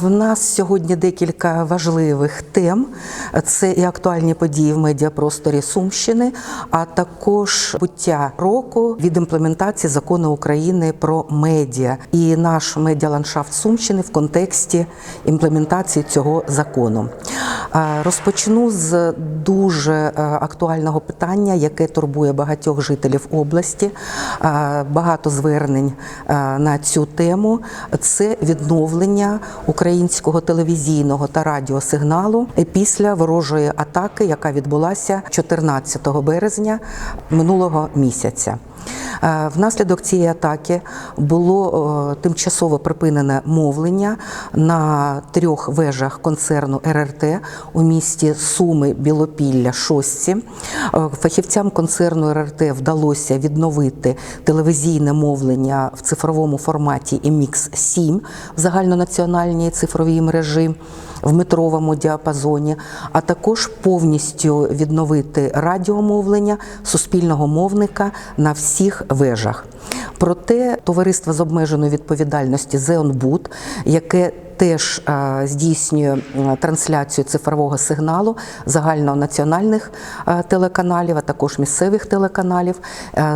В нас сьогодні декілька важливих тем. Це і актуальні події в медіапросторі Сумщини, а також буття року від імплементації закону України про медіа і наш медіаландшафт Сумщини в контексті імплементації цього закону. Е, Розпочну з дуже е, актуального питання, яке турбує багатьох жителів області. Е, Багато звернень на цю тему. Це відновлення українського телевізійного та радіосигналу після ворожої атаки, яка відбулася 14 березня минулого місяця. Внаслідок цієї атаки було тимчасово припинене мовлення на трьох вежах концерну РРТ у місті Суми, Білопілля, Шостці. Е, Фахівцям концерну РРТ вдалося відновити телевізійне мовлення в цифровому форматі MX 7 в загальнонаціональній цифровій мережі в метровому діапазоні, а також повністю відновити радіомовлення суспільного мовника на всіх вежах. Проте товариство з обмеженою відповідальністю Зеонбуд, яке Теж е, здійснює е, трансляцію цифрового сигналу загальнонаціональних е, телеканалів, а також місцевих телеканалів,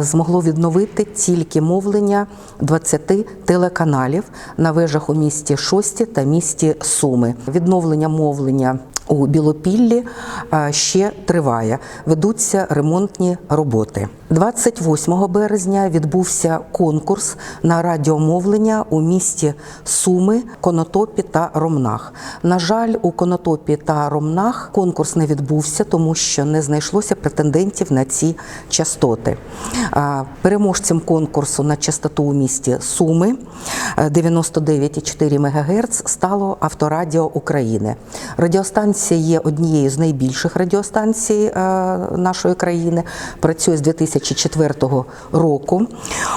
змогло відновити тільки мовлення 20 телеканалів на вежах у місті Шості та місті Суми. Відновлення мовлення у Білопіллі ще триває. Ведуться ремонтні роботи. 28 березня відбувся конкурс на радіомовлення у місті Суми, Конотопі та Ромнах. На жаль, у Конотопі та Ромнах конкурс не відбувся, тому що не знайшлося претендентів на ці частоти. Е, Переможцем конкурсу на частоту у місті Суми е, 99,4 МГц стало Авторадіо України. Радіостанція є однією з найбільших радіостанцій е, нашої країни. Працює з 2004 року.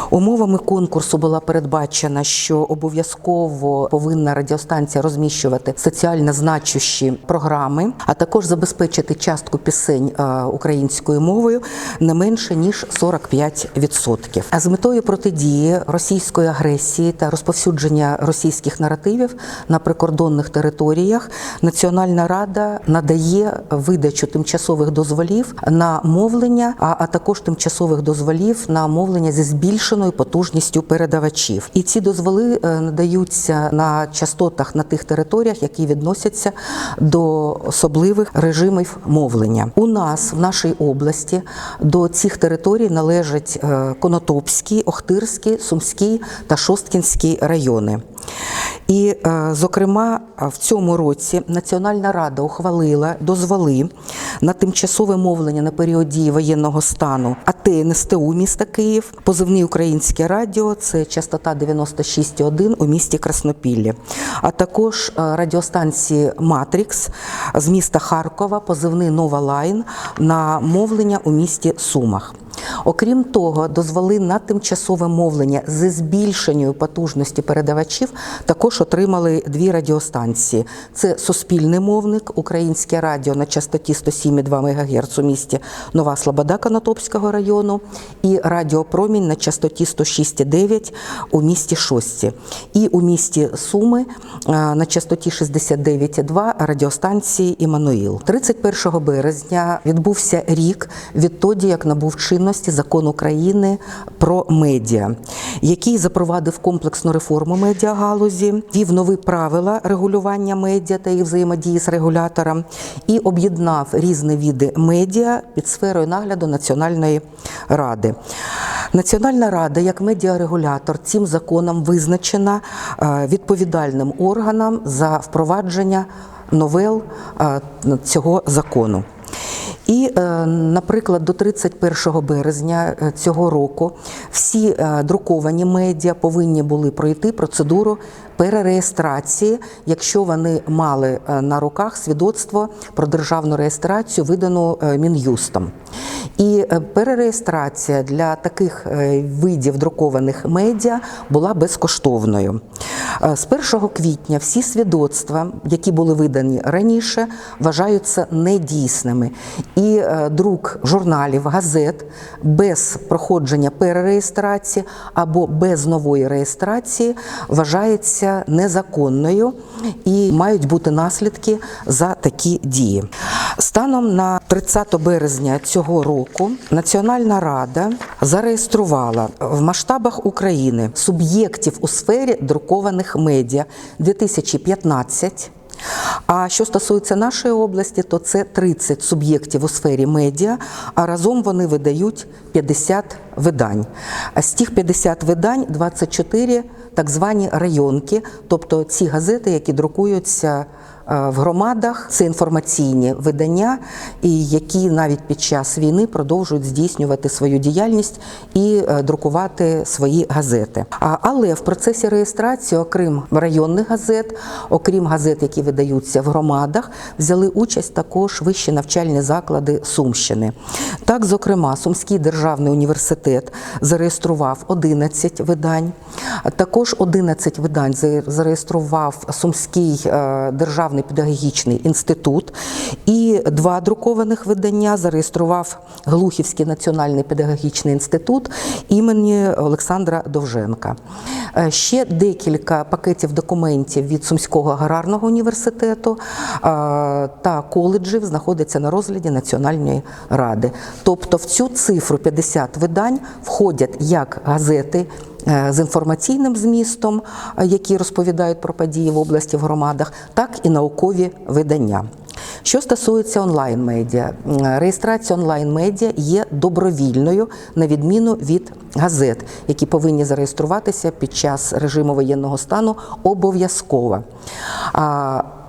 Умовами конкурсу була передбачена, що обов'язково повинна радіостанція розміщувати соціально значущі програми, а також забезпечити частку пісень е, українською мовою не менше ніж 45%. А з метою протидії російської агресії та розповсюдження російських наративів на прикордонних територіях Національна рада надає видачу тимчасових дозволів на мовлення, а, також тимчасових дозволів на мовлення зі збільшеною потужністю передавачів. І ці дозволи е, надаються на частотах на тих територіях, які відносяться до особливих режимів мовлення. У нас в нашій області до цих територій належать е, Конотопський, Охтирський, Сумський та Шосткінський райони. І, е, зокрема, в цьому році Національна рада ухвалила дозволи на тимчасове мовлення на період дії воєнного стану АТ НСТУ міста Київ, позивний українське радіо, це частота 96,1 у місті Краснопіллі, а також е, радіостанції Матрікс з міста Харкова, позивний Нова Лайн на мовлення у місті Сумах. Окрім того, дозволи на тимчасове мовлення зі збільшенням потужності передавачів також отримали дві радіостанції: це Суспільний мовник, Українське радіо на частоті 107,2 МГц у місті Нова Слобода Конотопського району і Радіопромінь на частоті 106,9 у місті Шості. І у місті Суми на частоті 69,2 радіостанції Іммануїл. 31 березня відбувся рік відтоді, як набув чинності закон України про медіа, який запровадив комплексну реформу медіагалузі, вів нові правила регулювання медіа та їх взаємодії з регулятором і об'єднав різні види медіа під сферою нагляду Національної ради. Національна рада як медіарегулятор цим законом визначена е, відповідальним органом за впровадження новел е, цього закону. І, е, наприклад, до 31 березня е, цього року всі е, друковані медіа повинні були пройти процедуру перереєстрації, якщо вони мали на руках свідоцтво про державну реєстрацію, видану Мін'юстом. І перереєстрація для таких видів друкованих медіа була безкоштовною. З 1 квітня всі свідоцтва, які були видані раніше, вважаються недійсними. І е, друк журналів, газет без проходження перереєстрації або без нової реєстрації вважається вважається незаконною і мають бути наслідки за такі дії. Станом на 30 березня цього року Національна рада зареєструвала в масштабах України суб'єктів у сфері друкованих медіа 2015. А що стосується нашої області, то це 30 суб'єктів у сфері медіа, а разом вони видають 50 видань. А з тих 50 видань 24 так звані районки, тобто ці газети, які друкуються в громадах, це інформаційні видання, і які навіть під час війни продовжують здійснювати свою діяльність і е, друкувати свої газети. Але в процесі реєстрації, окрім районних газет, окрім газет, які видаються в громадах, взяли участь також вищі навчальні заклади Сумщини. Так, зокрема, Сумський державний університет зареєстрував 11 видань. Також 11 видань зареєстрував Сумський е, державний педагогічний інститут, і два друкованих видання зареєстрував Глухівський національний педагогічний інститут імені Олександра Довженка. Е, Ще декілька пакетів документів від Сумського аграрного університету е, та коледжів знаходяться на розгляді Національної ради. Тобто в цю цифру 50 видань входять як газети з інформаційним змістом, е, які розповідають про події в області в громадах, так і наукові видання. Що стосується онлайн-медіа, реєстрація онлайн-медіа є добровільною на відміну від газет, які повинні зареєструватися під час режиму воєнного стану обов'язково.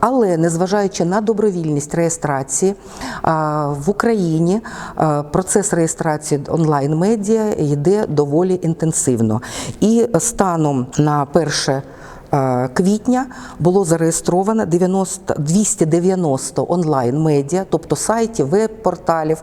Але незважаючи на добровільність реєстрації в Україні процес реєстрації онлайн-медіа йде доволі інтенсивно. І станом на перше квітня було зареєстровано 90, 290 онлайн-медіа, тобто сайтів, веб-порталів.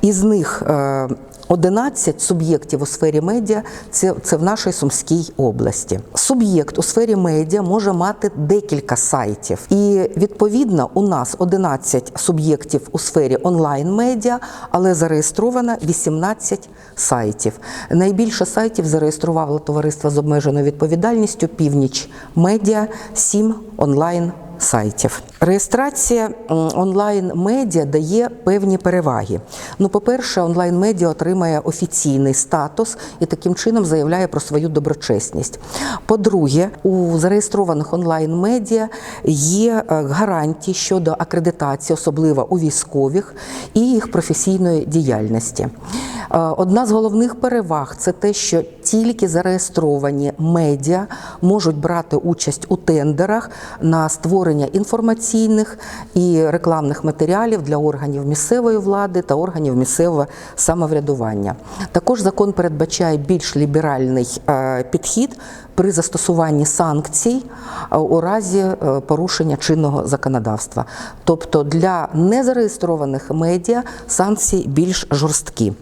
Із них е, 11 суб'єктів у сфері медіа це, це в нашій Сумській області. Суб'єкт у сфері медіа може мати декілька сайтів. І відповідно у нас 11 суб'єктів у сфері онлайн-медіа, але зареєстровано 18 сайтів. Найбільше сайтів зареєструвало товариство з обмеженою відповідальністю Північ Медіа 7 онлайн сайтів. Реєстрація онлайн-медіа дає певні переваги. Ну, по-перше, онлайн-медіа отримає офіційний статус і таким чином заявляє про свою доброчесність. По-друге, у зареєстрованих онлайн-медіа є е, гарантії щодо акредитації, особливо у військових, і їх професійної діяльності. Е, Одна з головних переваг це те, що тільки зареєстровані медіа можуть брати участь у тендерах на створення інформаційних і рекламних матеріалів для органів місцевої влади та органів місцевого самоврядування. Також закон передбачає більш ліберальний е, підхід при застосуванні санкцій е, у разі е, порушення чинного законодавства. Тобто для незареєстрованих медіа санкції більш жорсткі.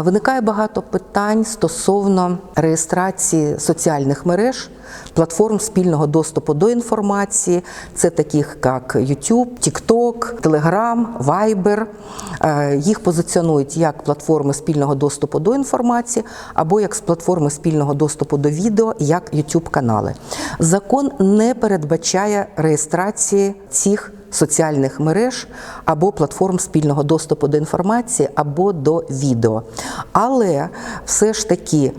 Виникає багато питань стосовно реєстрації соціальних мереж, платформ спільного доступу до інформації. Це таких як YouTube, TikTok, Telegram, Viber. Їх позиціонують як платформи спільного доступу до інформації або як платформи спільного доступу до відео, як YouTube канали. Закон не передбачає реєстрації цих соціальних мереж або платформ спільного доступу до інформації або до відео. Але все ж таки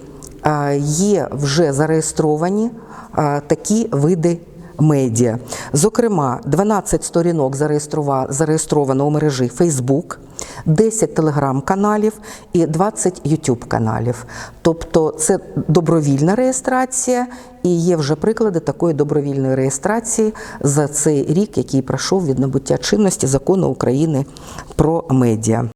е, є вже зареєстровані е, такі види. Медіа, зокрема, 12 сторінок зареєстровано у мережі Facebook, 10 телеграм-каналів і 20 YouTube каналів. Тобто це добровільна реєстрація, і є вже приклади такої добровільної реєстрації за цей рік, який пройшов від набуття чинності закону України про медіа.